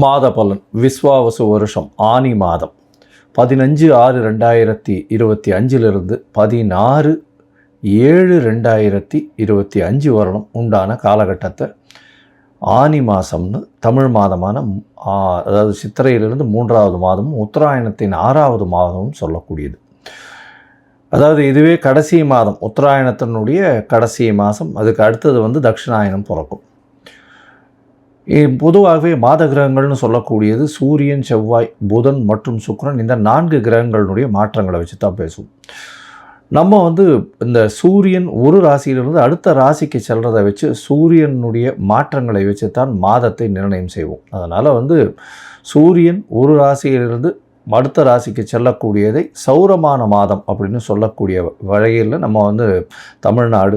மாத பலன் விஸ்வாவசு வருஷம் ஆனி மாதம். பதினஞ்சு ஆறு ரெண்டாயிரத்தி இருபத்தி அஞ்சிலிருந்து பதினாறு ஏழு ரெண்டாயிரத்தி இருபத்தி அஞ்சு வருடம் உண்டான காலகட்டத்தை. ஆனி மாதம்னு தமிழ் மாதமான அதாவது சித்திரையிலிருந்து மூன்றாவது மாதமும் உத்தராயணத்தின் ஆறாவது மாதமும் சொல்லக்கூடியது. அதாவது இதுவே கடைசி மாதம் உத்தராயணத்தினுடைய கடைசி மாதம் அதுக்கு அடுத்தது வந்து தட்சிணாயனம் பிறக்கும். பொதுவாகவே மாத கிரகங்கள்னு சொல்லக்கூடியது சூரியன் செவ்வாய் புதன் மற்றும் சுக்கரன் இந்த நான்கு கிரகங்களுடைய மாற்றங்களை வச்சு தான் பேசுவோம். நம்ம வந்து இந்த சூரியன் ஒரு ராசியிலிருந்து அடுத்த ராசிக்கு செல்றதை வச்சு சூரியனுடைய மாற்றங்களை வச்சு தான் மாதத்தை நிர்ணயம் செய்வோம். அதனால் வந்து சூரியன் ஒரு ராசியிலிருந்து அடுத்த ராசிக்கு செல்லக்கூடியதை சௌரமான மாதம் அப்படின்னு சொல்லக்கூடிய வகையில் நம்ம வந்து தமிழ்நாடு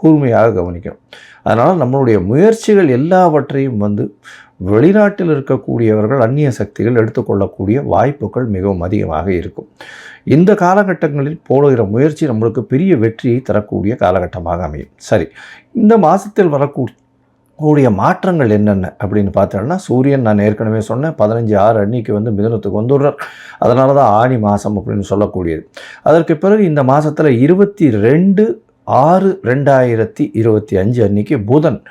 கூர்மையாக கவனிக்கணும். அதனால் நம்மளுடைய முயற்சிகள் எல்லாவற்றையும் வந்து வெளிநாட்டில் இருக்கக்கூடியவர்கள் அந்நிய சக்திகள் எடுத்துக்கொள்ளக்கூடிய வாய்ப்புகள் மிகவும் அதிகமாக இருக்கும். இந்த காலகட்டங்களில் போடுகிற முயற்சி நம்மளுக்கு பெரிய வெற்றியை தரக்கூடிய காலகட்டமாக அமையும். சரி இந்த மாதத்தில் வரக்கூடிய கூடிய மாற்றங்கள் என்னென்ன அப்படின்னு பார்த்தோம்னா சூரியன் நான் ஏற்கனவே சொன்னேன் பதினஞ்சு ஆறு அன்னைக்கு வந்து மிதனத்துக்கு வந்துடுறார். அதனால தான் ஆணி மாதம் அப்படின்னு சொல்லக்கூடியது. அதற்கு பிறகு இந்த மாதத்தில் இருபத்தி ரெண்டு ஆறு ரெண்டாயிரத்தி இருபத்தி அஞ்சு அன்னைக்கு புதன்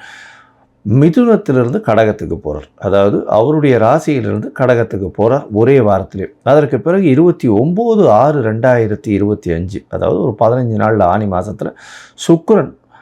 மிதுனத்திலிருந்து கடகத்துக்கு போகிறார் அதாவது அவருடைய ராசியிலிருந்து கடகத்துக்கு போகிறார் ஒரே வாரத்திலே. அதற்கு பிறகு இருபத்தி ஒம்பது ஆறு ரெண்டாயிரத்தி இருபத்தி அஞ்சு அதாவது ஒரு பதினஞ்சு நாளில் ஆனி மாதத்தில் சுக்கரன்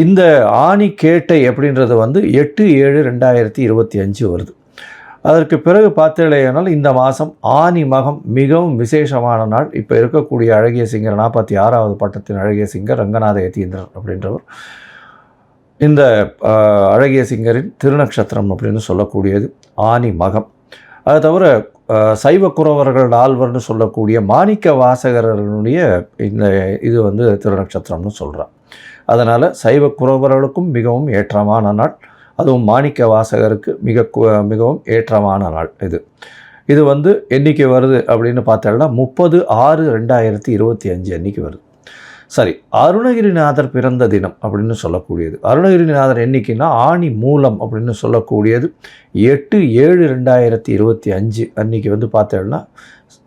இந்த ஆணி கேட்டை அப்படின்றது வந்து எட்டு ஏழு ரெண்டாயிரத்தி இருபத்தி அஞ்சு வருது. அதற்கு பிறகு பார்த்தீங்களேனால் இந்த மாதம் ஆனி மகம் மிகவும் விசேஷமான நாள். இப்போ இருக்கக்கூடிய அழகிய சிங்கர் நாற்பத்தி ஆறாவது பட்டத்தின் அழகிய சிங்கர் ரங்கநாத யதீந்திரன் அப்படின்றவர். இந்த அழகிய சிங்கரின் திருநக்ஷத்திரம் அப்படின்னு சொல்லக்கூடியது ஆனி மகம். அது தவிர சைவ குறவர்கள் நால்வர்னு சொல்லக்கூடிய மாணிக்க வாசகரனுடைய இந்த இது வந்து திருநக்ஷத்திரம்னு சொல்கிறான் அதனால் சைவ குறவர்களுக்கும் மிகவும் ஏற்றமான நாள். அதுவும் மாணிக்க வாசகருக்கு மிக மிகவும் ஏற்றமான நாள் இது. இது வந்து என்றைக்கு வருது அப்படின்னு பார்த்தோம்னா முப்பது ஆறு ரெண்டாயிரத்தி இருபத்தி அஞ்சு அன்னைக்கு வருது. சரி அருணகிரிநாதர் பிறந்த தினம் அப்படின்னு சொல்லக்கூடியது. அருணகிரிநாதர் என்னைக்குன்னா ஆணி மூலம் அப்படின்னு சொல்லக்கூடியது. எட்டு ஏழு ரெண்டாயிரத்தி இருபத்தி அஞ்சு அன்னைக்கு வந்து பார்த்தோம்னா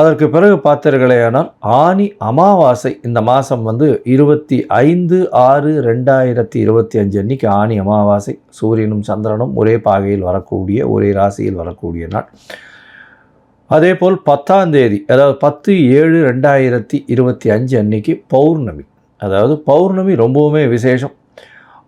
அதற்கு பிறகு பார்த்தீர்களேயானால் ஆனி அமாவாசை இந்த மாதம் வந்து இருபத்தி ஐந்து ஆறு ரெண்டாயிரத்தி இருபத்தி அஞ்சு அன்னைக்கு ஆனி அமாவாசை. சூரியனும் சந்திரனும் ஒரே பாகையில் வரக்கூடிய ஒரே ராசியில் வரக்கூடிய நாள். அதே போல் பத்தாம் தேதி அதாவது பத்து ஏழு ரெண்டாயிரத்தி இருபத்தி அஞ்சு அன்னைக்கு பௌர்ணமி. அதாவது பௌர்ணமி ரொம்பவுமே விசேஷம்.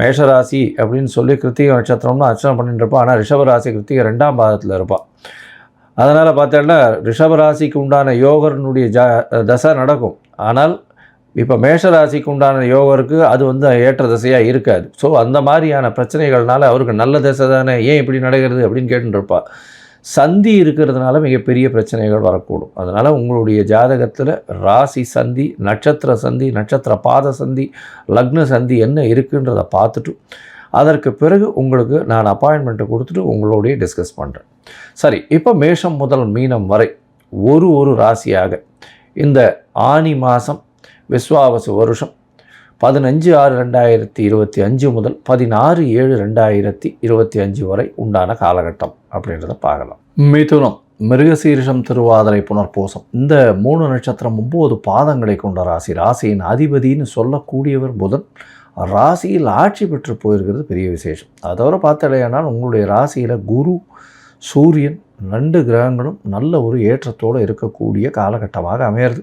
மேஷராசி அப்படின்னு சொல்லி கிருத்திகை நட்சத்திரம்னு அர்ச்சனை பண்ணிட்டு இருப்பான் ஆனால் ரிஷபராசி கிருத்திகை ரெண்டாம் பாதத்தில் இருப்பாள் அதனால் பார்த்தோன்னா ரிஷபராசிக்கு உண்டான யோகர்னுடைய ஜா தசை நடக்கும். ஆனால் இப்போ மேஷராசிக்கு உண்டான யோகருக்கு அது வந்து ஏற்ற திசையாக இருக்காது. ஸோ அந்த மாதிரியான பிரச்சனைகள்னால அவருக்கு நல்ல திசை தானே ஏன் இப்படி நடக்கிறது அப்படின்னு கேட்டுட்டு சந்தி இருக்கிறதுனால மிகப்பெரிய பிரச்சனைகள் வரக்கூடும். அதனால் உங்களுடைய ஜாதகத்தில் ராசி சந்தி நட்சத்திர சந்தி நட்சத்திர பாத சந்தி லக்ன சந்தி என்ன இருக்குன்றதை பார்த்துட்டு அதற்கு பிறகு உங்களுக்கு நான் அப்பாயின்மெண்ட்டை கொடுத்துட்டு உங்களோடைய டிஸ்கஸ் பண்ணுறேன் சரி இப்போ மேஷம் முதல் மீனம் வரை ஒரு ஒரு ராசியாக இந்த ஆனி மாதம் விஸ்வாவசு வருஷம் பதினஞ்சு ஆறு ரெண்டாயிரத்தி இருபத்தி அஞ்சு முதல் பதினாறு ஏழு ரெண்டாயிரத்தி இருபத்தி அஞ்சு வரை உண்டான காலகட்டம் அப்படின்றத பார்க்கலாம். மிதுனம் மிருகசீரிஷம் திருவாதிரை புனர்பூசம். இந்த மூணு நட்சத்திரம் ஒம்பது பாதங்களை கொண்ட ராசி. ராசியின் அதிபதின்னு சொல்லக்கூடியவர் புதன். ராசியில் ஆட்சி பெற்று போயிருக்கிறது பெரிய விசேஷம். அதை தவிர பார்த்தலையானால் உங்களுடைய ராசியில் குரு சூரியன் ரெண்டு கிரகங்களும் நல்ல ஒரு ஏற்றத்தோடு இருக்கக்கூடிய காலகட்டமாக அமையிறது.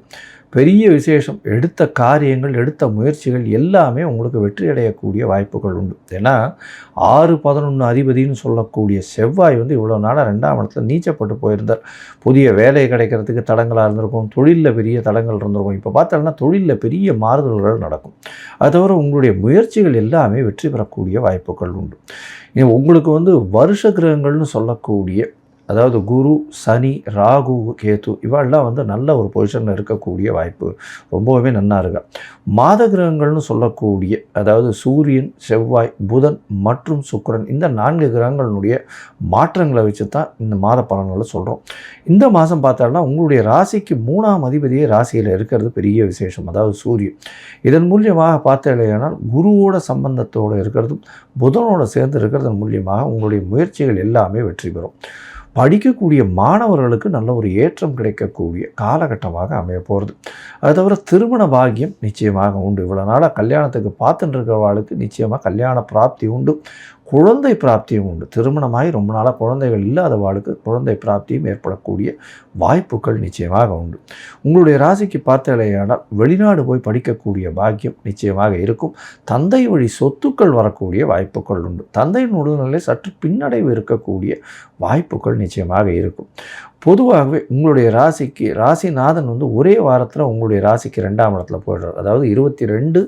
பெரிய விசேஷம் எடுத்த காரியங்கள் எடுத்த முயற்சிகள் எல்லாமே உங்களுக்கு வெற்றி அடையக்கூடிய வாய்ப்புகள் உண்டு. ஏன்னா ஆறு பதினொன்று அதிபதினு சொல்லக்கூடிய செவ்வாய் வந்து இவ்வளோ நாளாக ரெண்டாம் இடத்துல நீச்சப்பட்டு போயிருந்தார். புதிய வேலை கிடைக்கிறதுக்கு தடங்களாக இருந்திருக்கும் தொழிலில் பெரிய தடங்கள் இருந்திருக்கும். இப்போ பார்த்தோம்னா தொழிலில் பெரிய மாறுதல்கள் நடக்கும். அது தவிர உங்களுடைய முயற்சிகள் எல்லாமே வெற்றி பெறக்கூடிய வாய்ப்புகள் உண்டு. உங்களுக்கு வந்து வருஷ கிரகங்கள்னு சொல்லக்கூடிய அதாவது குரு சனி ராகு கேது இவெல்லாம் வந்து நல்ல ஒரு பொசிஷனில் இருக்கக்கூடிய வாய்ப்பு. ரொம்பவுமே நல்லா இருக்கு. மாத கிரகங்கள்னு சொல்லக்கூடிய அதாவது சூரியன் செவ்வாய் புதன் மற்றும் சுக்கரன் இந்த நான்கு கிரகங்களினுடைய மாற்றங்களை வச்சு தான் இந்த மாத பலன்களை சொல்கிறோம் இந்த மாதம் பார்த்தோம்னா உங்களுடைய ராசிக்கு மூணாம் அதிபதியே ராசியில் இருக்கிறது பெரிய விசேஷம். அதாவது சூரியன். இதன் மூலியமாக இல்லையானால் குருவோட சம்பந்தத்தோடு இருக்கிறதும் புதனோட சேர்ந்து இருக்கிறதன் மூலியமாக உங்களுடைய முயற்சிகள் எல்லாமே வெற்றி பெறும். படிக்கக்கூடிய மாணவர்களுக்கு நல்ல ஒரு ஏற்றம் கிடைக்கக்கூடிய காலகட்டமாக அமைய போகிறது அது தவிர திருமண பாகியம் நிச்சயமாக உண்டு. இவ்வளோ நாளாக கல்யாணத்துக்கு பார்த்துட்டு இருக்கிறவர்களுக்கு நிச்சயமாக கல்யாண பிராப்தி உண்டு. குழந்தை பிராப்தியும் உண்டு. திருமணமாகி ரொம்ப நாளாக குழந்தைகள் இல்லாதவாளுக்கு குழந்தை பிராப்தியும் ஏற்படக்கூடிய வாய்ப்புகள் நிச்சயமாக உண்டு. உங்களுடைய ராசிக்கு பார்த்தாலேயானால் வெளிநாடு போய் படிக்கக்கூடிய பாக்கியம் நிச்சயமாக இருக்கும். தந்தை வழி சொத்துக்கள் வரக்கூடிய வாய்ப்புகள் உண்டு. தந்தையின் உடல்நிலை சற்று பின்னடைவு இருக்கக்கூடிய வாய்ப்புகள் நிச்சயமாக இருக்கும். பொதுவாகவே உங்களுடைய ராசிக்கு ராசிநாதன் வந்து ஒரே வாரத்தில் உங்களுடைய ராசிக்கு ரெண்டாம் இடத்துல போயிடுறார். அதாவது இருபத்தி ரெண்டு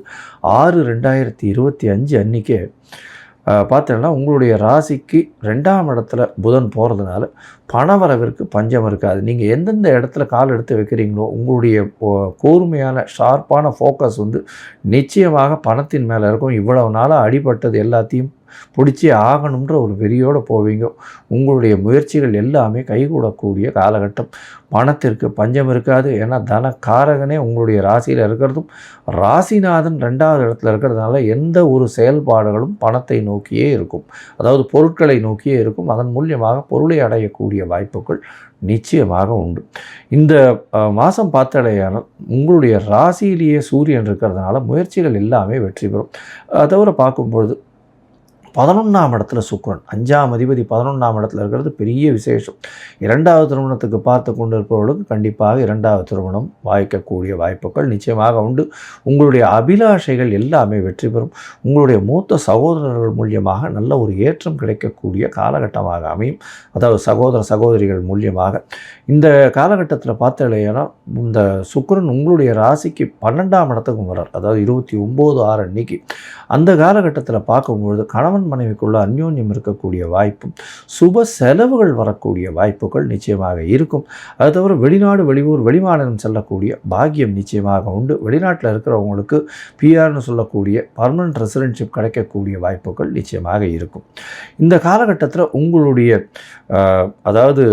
ஆறு ரெண்டாயிரத்தி இருபத்தி அஞ்சு அன்றைக்கே பார்த்தீங்கன்னா உங்களுடைய ராசிக்கு ரெண்டாம் இடத்துல புதன் போகிறதுனால பணவரவிற்கு பஞ்சம் இருக்காது. நீங்கள் எந்தெந்த இடத்துல கால் எடுத்து வைக்கிறீங்களோ உங்களுடைய ஓ- கூர்மையான ஷார்ப்பான ஃபோக்கஸ் வந்து நிச்சயமாக பணத்தின் மேலே இருக்கும். இவ்வளவு நாளாக அடிபட்டது எல்லாத்தையும் பிடிச்சி ஆகணுன்ற ஒரு வெறியோடு போவீங்க. உங்களுடைய முயற்சிகள் எல்லாமே கைகூடக்கூடிய காலகட்டம். பணத்திற்கு பஞ்சம் இருக்காது. ஏன்னா தன காரகனே உங்களுடைய ராசியில் இருக்கிறதும் ராசிநாதன் ரெண்டாவது இடத்துல இருக்கிறதுனால எந்த ஒரு செயல்பாடுகளும் பணத்தை நோக்கியே இருக்கும். அதாவது பொருட்களை நோக்கியே இருக்கும். அதன் மூலியமாக பொருளை அடையக்கூடிய வாய்ப்புகள் நிச்சயமாக உண்டு. இந்த மாதம் பார்த்தடையானால் உங்களுடைய ராசியிலேயே சூரியன் இருக்கிறதுனால முயற்சிகள் எல்லாமே வெற்றி பெறும். தவிர பார்க்கும்பொழுது பதினொன்றாம் இடத்துல சுக்கரன். அஞ்சாம் அதிபதி பதினொன்றாம் இடத்துல இருக்கிறது பெரிய விசேஷம். இரண்டாவது திருமணத்துக்கு பார்த்து கொண்டு இருப்பவர்களுக்கு கண்டிப்பாக இரண்டாவது திருமணம் வாய்க்கக்கூடிய வாய்ப்புகள் நிச்சயமாக உண்டு. உங்களுடைய அபிலாஷைகள் எல்லாமே வெற்றி பெறும். உங்களுடைய மூத்த சகோதரர்கள் மூலியமாக நல்ல ஒரு ஏற்றம் கிடைக்கக்கூடிய காலகட்டமாக அமையும். அதாவது சகோதர சகோதரிகள் மூலியமாக. இந்த காலகட்டத்தில் பார்த்தலையானா இந்த சுக்கரன் உங்களுடைய ராசிக்கு பன்னெண்டாம் இடத்துக்கும் வரார் அதாவது இருபத்தி ஒம்பது ஆறு அன்னைக்கு. அந்த காலகட்டத்தில் பார்க்கும்பொழுது கணவன் மனைவிக்குள்ள அந்யோன்யம் இருக்கக்கூடிய வாய்ப்பும் சுப செலவுகள் வரக்கூடிய வாய்ப்புகள் நிச்சயமாக இருக்கும். அது தவிர வெளிநாடு வெளியூர் வெளிமாநிலம் செல்லக்கூடிய பாக்கியம் நிச்சயமாக உண்டு. வெளிநாட்டில் இருக்கிறவங்களுக்கு பிஆர்னு சொல்லக்கூடிய பர்மனன்ட் ரெசிடென்ஷிப் கிடைக்கக்கூடிய வாய்ப்புகள் நிச்சயமாக இருக்கும். இந்த காலகட்டத்தில் உங்களுடைய அதாவது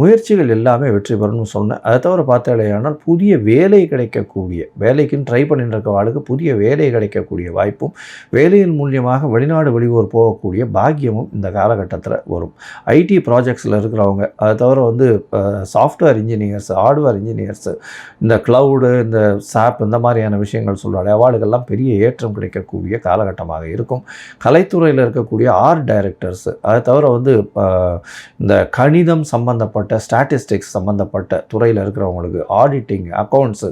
முயற்சிகள் எல்லாமே வெற்றி பெறணும்னு சொன்னேன். அதை தவிர பார்த்தாலேயானால் புதிய வேலை கிடைக்கக்கூடிய வேலைக்குன்னு ட்ரை பண்ணிட்டு இருக்க ஆளுக்கு புதிய வேலை கிடைக்கக்கூடிய வாய்ப்பும் வேலையின் மூலியமாக வெளிநாடு வெளியூர் போகக்கூடிய பாக்கியமும் இந்த காலகட்டத்தில் வரும். ஐடி ப்ராஜெக்ட்ஸில் இருக்கிறவங்க அதை தவிர வந்து சாஃப்ட்வேர் இன்ஜினியர்ஸ் ஹார்ட்வேர் இன்ஜினியர்ஸ் இந்த க்ளவுடு இந்த சாப் இந்த மாதிரியான விஷயங்கள் சொல்கிறாங்க அவார்டுகள்லாம் பெரிய ஏற்றம் கிடைக்கக்கூடிய காலகட்டமாக இருக்கும். கலைத்துறையில் இருக்கக்கூடிய ஆர்ட் டைரக்டர்ஸு அதை தவிர வந்து இந்த கணிதம் சம்மந்தப்பட்ட ஸ்டாட்டிஸ்டிக்ஸ் சம்மந்தப்பட்ட துறையில் இருக்கிறவங்களுக்கு ஆடிட்டிங் அக்கௌண்ட்ஸு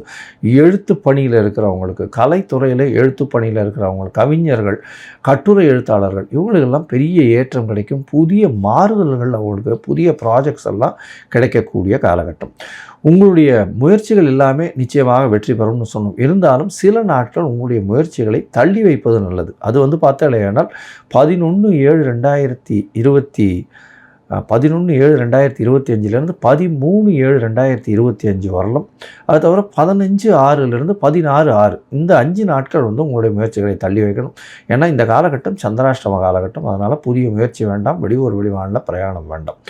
எழுத்து பணியில் இருக்கிறவங்களுக்கு கலைத்துறையில் எழுத்து பணியில் இருக்கிறவங்களுக்கு கவிஞர்கள் கட்டுரை எழுத்தாளர்கள் இவங்களுக்கெல்லாம் பெரிய ஏற்றம் கிடைக்கும். புதிய மாறுதல்கள் அவங்களுக்கு புதிய ப்ராஜெக்ட்ஸ் எல்லாம் கிடைக்கக்கூடிய காலகட்டம். உங்களுடைய முயற்சிகள் எல்லாமே நிச்சயமாக வெற்றி பெறும்னு சொன்னோம். இருந்தாலும் சில நாட்கள் உங்களுடைய முயற்சிகளை தள்ளி வைப்பது நல்லது. அது வந்து பார்த்தாலேயானால் பதினொன்று ஏழு ரெண்டாயிரத்தி இருபத்தி பதினொன்று ஏழு ரெண்டாயிரத்தி இருபத்தி அஞ்சுலேருந்து பதிமூணு ஏழு ரெண்டாயிரத்தி இருபத்தி அஞ்சு வரலாம் அது தவிர பதினஞ்சு ஆறுலேருந்து பதினாறு ஆறு. இந்த அஞ்சு நாட்கள் வந்து உங்களுடைய முயற்சிகளை தள்ளி வைக்கணும். ஏன்னா இந்த காலகட்டம் சந்திராஷ்டம காலகட்டம். அதனால் புதிய முயற்சி வேண்டாம் வெளியூர் வெளிமாநில பிரயாணம் வேண்டாம்.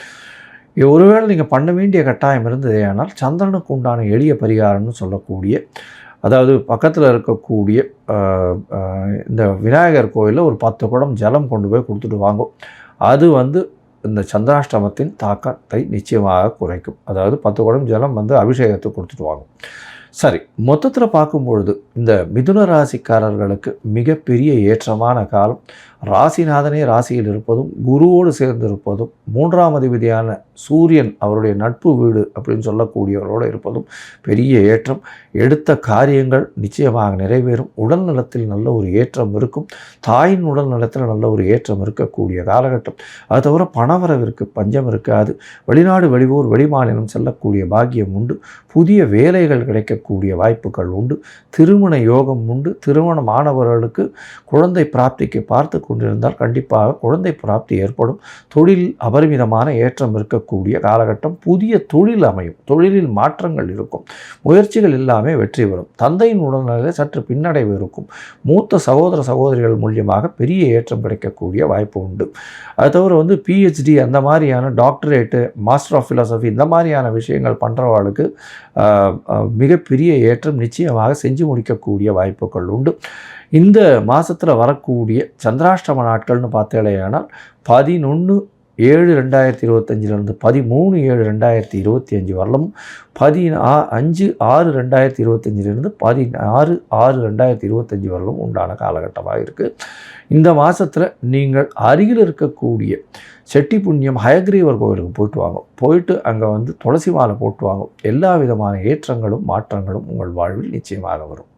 இது ஒருவேளை நீங்கள் பண்ண வேண்டிய கட்டாயம் இருந்தது ஆனால் சந்திரனுக்கு உண்டான எளிய பரிகாரம்னு சொல்லக்கூடிய அதாவது பக்கத்தில் இருக்கக்கூடிய இந்த விநாயகர் கோயிலில் ஒரு பத்து குடம் ஜலம் கொண்டு போய் கொடுத்துட்டு வாங்கும் அது வந்து இந்த சந்திராஷ்டமத்தின் தாக்கத்தை நிச்சயமாக குறைக்கும். அதாவது பத்து குடம் ஜலம் வந்து அபிஷேகத்தை கொடுத்துட்டு வாங்கும் சரி மொத்தத்தில் பார்க்கும்பொழுது இந்த மிதுன ராசிக்காரர்களுக்கு மிகப்பெரிய ஏற்றமான காலம். ராசிநாதனே ராசியில் இருப்பதும் குருவோடு சேர்ந்து இருப்பதும் மூன்றாம் அதிபதியான சூரியன் அவருடைய நட்பு வீடு அப்படின்னு சொல்லக்கூடியவரோடு இருப்பதும் பெரிய ஏற்றம். எடுத்த காரியங்கள் நிச்சயமாக நிறைவேறும். உடல் நலத்தில் நல்ல ஒரு ஏற்றம் இருக்கும். தாயின் உடல் நலத்தில் நல்ல ஒரு ஏற்றம் இருக்கக்கூடிய காலகட்டம். அது தவிர பணவரவிற்கு பஞ்சம் இருக்காது. வெளிநாடு வெளியூர் வெளிமாநிலம் செல்லக்கூடிய பாக்கியம் உண்டு. புதிய வேலைகள் கிடைக்கக்கூடிய வாய்ப்புகள் உண்டு. திருமண யோகம் உண்டு. திருமணம் ஆனவர்களுக்கு குழந்தை பிராப்திக்கு பார்த்து கொண்டிருந்தால் கண்டிப்பாக குழந்தை பிராப்தி ஏற்படும். தொழில் அபரிமிதமான ஏற்றம் இருக்கக்கூடிய காலகட்டம் புதிய தொழில் அமையும். தொழிலில் மாற்றங்கள் இருக்கும். முயற்சிகள் எல்லாமே வெற்றி பெறும். தந்தையின் உடல்நிலையில் சற்று பின்னடைவு இருக்கும். மூத்த சகோதர சகோதரிகள் மூலியமாக பெரிய ஏற்றம் கிடைக்கக்கூடிய வாய்ப்பு உண்டு. அது தவிர வந்து பிஹெச்டி அந்த மாதிரியான டாக்டரேட்டு மாஸ்டர் ஆஃப் ஃபிலாசபி இந்த மாதிரியான விஷயங்கள் பண்ணுறவர்களுக்கு மிகப்பெரிய பெரிய ஏற்றம் நிச்சயமாக செஞ்சு முடிக்கக்கூடிய வாய்ப்புகள் உண்டு. இந்த மாதத்தில் வரக்கூடிய சந்திராஷ்டம நாட்கள்னு பார்த்தேலையானால் பதினொன்று ஏழு ரெண்டாயிரத்தி இருபத்தஞ்சிலிருந்து பதிமூணு ஏழு ரெண்டாயிரத்தி இருபத்தி அஞ்சு வரலும் பதினா அஞ்சு ஆறு ரெண்டாயிரத்தி இருபத்தஞ்சிலிருந்து பதினாறு ஆறு ரெண்டாயிரத்தி இருபத்தஞ்சி வரலும் உண்டான காலகட்டமாக இருக்குது இந்த மாதத்தில் நீங்கள் அருகில் இருக்கக்கூடிய செட்டி புண்ணியம் ஹயக்ரீவர் கோவிலுக்கு போயிட்டு வாங்க. போயிட்டு அங்கே வந்து துளசி மாலை போட்டு வாங்க. எல்லா விதமான ஏற்றங்களும் மாற்றங்களும் உங்கள் வாழ்வில் நிச்சயமாக வரும்.